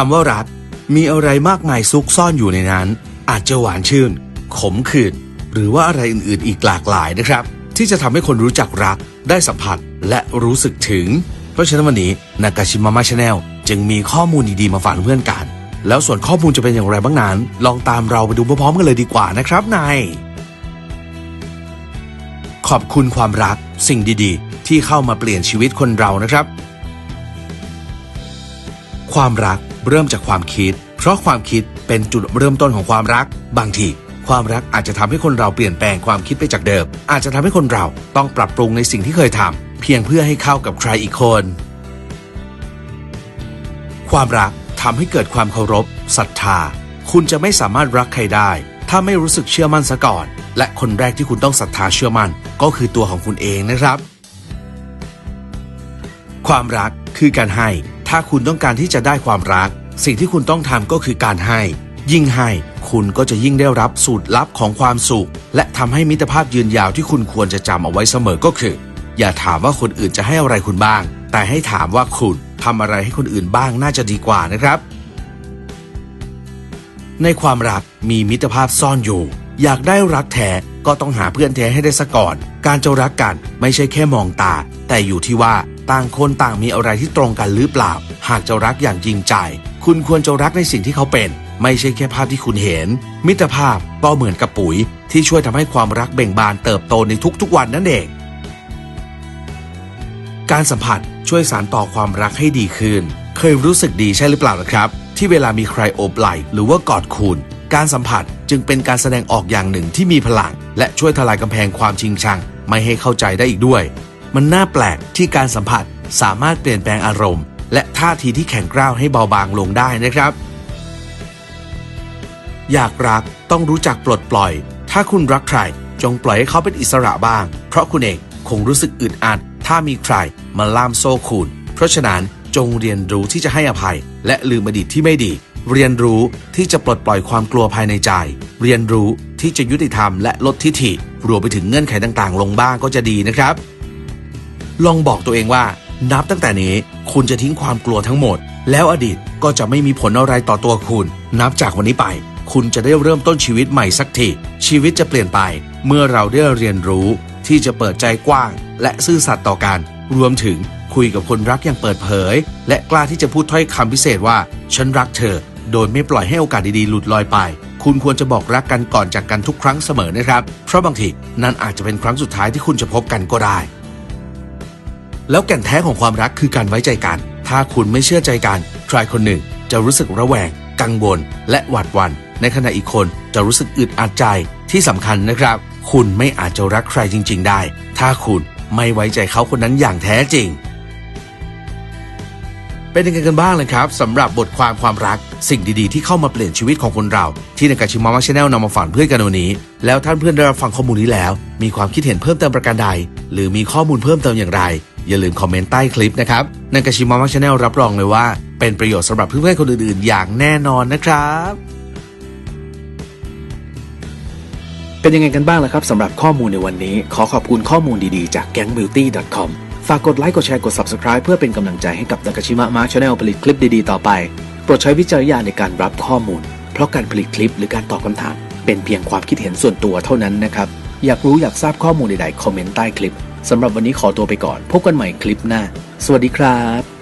คำว่ารัก มีอะไรมากมายซุกซ่อนอยู่ในนั้น อาจจะหวานชื่น ขมขื่นหรือว่าอะไรอื่นๆอีกหลากหลายนะครับ ที่จะทำให้คนรู้จักรักได้สัมผัสและรู้สึกถึง เพราะฉะนั้นวันนี้นากาชิมามาชาแนลจึงมีข้อมูลดีๆมาฝากเพื่อนกัน แล้วส่วนข้อมูลจะเป็นอย่างไรบ้างนั้น ลองตามเราไปดูพร้อมๆกันเลยดีกว่านะครับนายขอบคุณความรักสิ่งดีๆ ที่เข้ามาเปลี่ยนชีวิตคนเรานะครับ ความรัก เริ่มจากความคิด เพราะความคิดเป็นจุดเริ่มต้นของความรัก บางทีความรักอาจจะทำให้คนเราเปลี่ยนแปลงความคิดไปจากเดิม อาจจะทำให้คนเราต้องปรับปรุงในสิ่งที่เคยทำเพียงเพื่อให้เข้ากับใครอีกคน ความรักทำให้เกิดความเคารพศรัทธา คุณจะไม่สามารถรักใครได้ ถ้าไม่รู้สึกเชื่อมั่นซะก่อน และคนแรกที่คุณต้องศรัทธาเชื่อมั่น ก็คือตัวของคุณเองนะครับ ความรักคือการให้ ถ้าคุณต้องการที่จะได้ความรัก สิ่งที่คุณต้องทำก็คือการให้ ยิ่งให้คุณก็จะยิ่งได้รับสูตรลับของความสุข และทำให้มิตรภาพยืนยาวที่คุณควรจะจำเอาไว้เสมอก็คือ อย่าถามว่าคนอื่นจะให้อะไรคุณบ้าง แต่ให้ถามว่าคุณทำอะไรให้คนอื่นบ้างน่าจะดีกว่านะครับ ในความรักมีมิตรภาพซ่อนอยู่ อยากได้รักแท้ก็ต้องหาเพื่อนแท้ให้ได้ซะก่อน การจะรักกันไม่ใช่แค่มองตา แต่อยู่ที่ว่า ต่างคนต่างมีอะไรที่ตรงกันหรือเปล่า หากจะรักอย่างจริงใจ คุณควรจะรักในสิ่งที่เขาเป็น ไม่ใช่แค่ภาพที่คุณเห็น มิตรภาพก็เหมือนกับปุ๋ย ที่ช่วยทำให้ความรักเบ่งบานเติบโตในทุกๆวันนั่นเอง การสัมผัสช่วยสานต่อความรักให้ดีขึ้น เคยรู้สึกดีใช่หรือเปล่านะครับ ที่เวลามีใครโอบไหล่หรือว่ากอดคุณ การสัมผัสจึงเป็นการแสดงออกอย่างหนึ่งที่มีพลัง และช่วยทลายกำแพงความชิงชัง ไม่ให้เข้าใจได้อีกด้วย มันน่าแปลกที่การสัมผัสสามารถเปลี่ยนแปลงอารมณ์ และท่าทีที่แข็งกร้าวให้เบาบางลงได้นะครับ อยากรักต้องรู้จักปลดปล่อย ถ้าคุณรักใคร จงปล่อยให้เขาเป็นอิสระบ้าง เพราะคุณเองคงรู้สึกอึดอัดถ้ามีใครมาล่ามโซ่คุณ เพราะฉะนั้นจงเรียนรู้ที่จะให้อภัย และลืมอดีตที่ไม่ดี เรียนรู้ที่จะปลดปล่อยความกลัวภายในใจ เรียนรู้ที่จะยุติธรรมและลดทิฐิ รวมไปถึงเงื่อนไขต่างๆ ลงบ้างก็จะดีนะครับ ลองบอกตัวเองว่า นับตั้งแต่นี้คุณจะทิ้งความกลัวทั้งหมด แล้วอดีตก็จะไม่มีผลอะไรต่อตัวคุณ นับจากวันนี้ไป คุณจะได้เริ่มต้นชีวิตใหม่สักทีชีวิตจะเปลี่ยนไป เมื่อเราได้เรียนรู้ที่จะเปิดใจกว้าง และซื่อสัตย์ต่อกัน รวมถึงคุยกับคนรักอย่างเปิดเผย และกล้าที่จะพูดถ้อยคำพิเศษว่า ฉันรักเธอ โดยไม่ปล่อยให้โอกาสดีๆหลุดลอยไป คุณควรจะบอกรักกันก่อนจากกันทุกครั้งเสมอนะครับ เพราะบางทีนั่นอาจจะเป็นครั้งสุดท้ายที่คุณจะพบกันก็ได้ แล้วแก่นแท้ของความรักคือการไว้ใจกัน ถ้าคุณไม่เชื่อใจกันใครคนหนึ่งจะรู้สึกระแวง กังวล และหวาดหวัน่นในขณะอีกคนจะรู้สึกอึดอัดใจที่สำคัญนะครับ คุณไม่อาจจะรักใครจริง ๆ ได้ ถ้าคุณไม่ไว้ใจเขาคนนั้นอย่างแท้จริง เป็นยังไงกันบ้างเลยครับสำหรับบทความความรัก สิ่งดีๆ ที่เข้ามาเปลี่ยนชีวิตของคนเรา ที่ในกาชิมามะชาแนลนำมาฝากเพื่อนกันวันนี้ แล้วท่านเพื่อนได้รับฟังข้อมูลนี้แล้ว มีความคิดเห็นเพิ่มเติมประการใด หรือมีข้อมูลเพิ่มเติมอย่างไร อย่าลืมคอมเมนต์ใต้คลิปนะครับในกาชิมามะชาแนลรับรองเลยว่า เป็นประโยชน์สำหรับเพื่อนๆคนอื่นๆ อย่างแน่นอนนะครับเป็นยังไงกันบ้างล่ะครับสำหรับข้อมูลในวันนี้ ขอขอบคุณข้อมูลดีๆจาก gangbeauty.com ฝากกดไลค์กดแชร์กด subscribe เพื่อเป็นกำลังใจให้กับนากาชิมะมาชาแนลผลิตคลิปดีๆต่อไป โปรดใช้วิจารณญาณในการรับข้อมูล เพราะการผลิตคลิปหรือการตอบคำถาม เป็นเพียงความคิดเห็นส่วนตัวเท่านั้นนะครับ อยากรู้อยากทราบข้อมูลใดๆคอมเมนต์ใต้คลิป สำหรับวันนี้ขอตัวไปก่อน พบกันใหม่คลิปหน้า สวัสดีครับ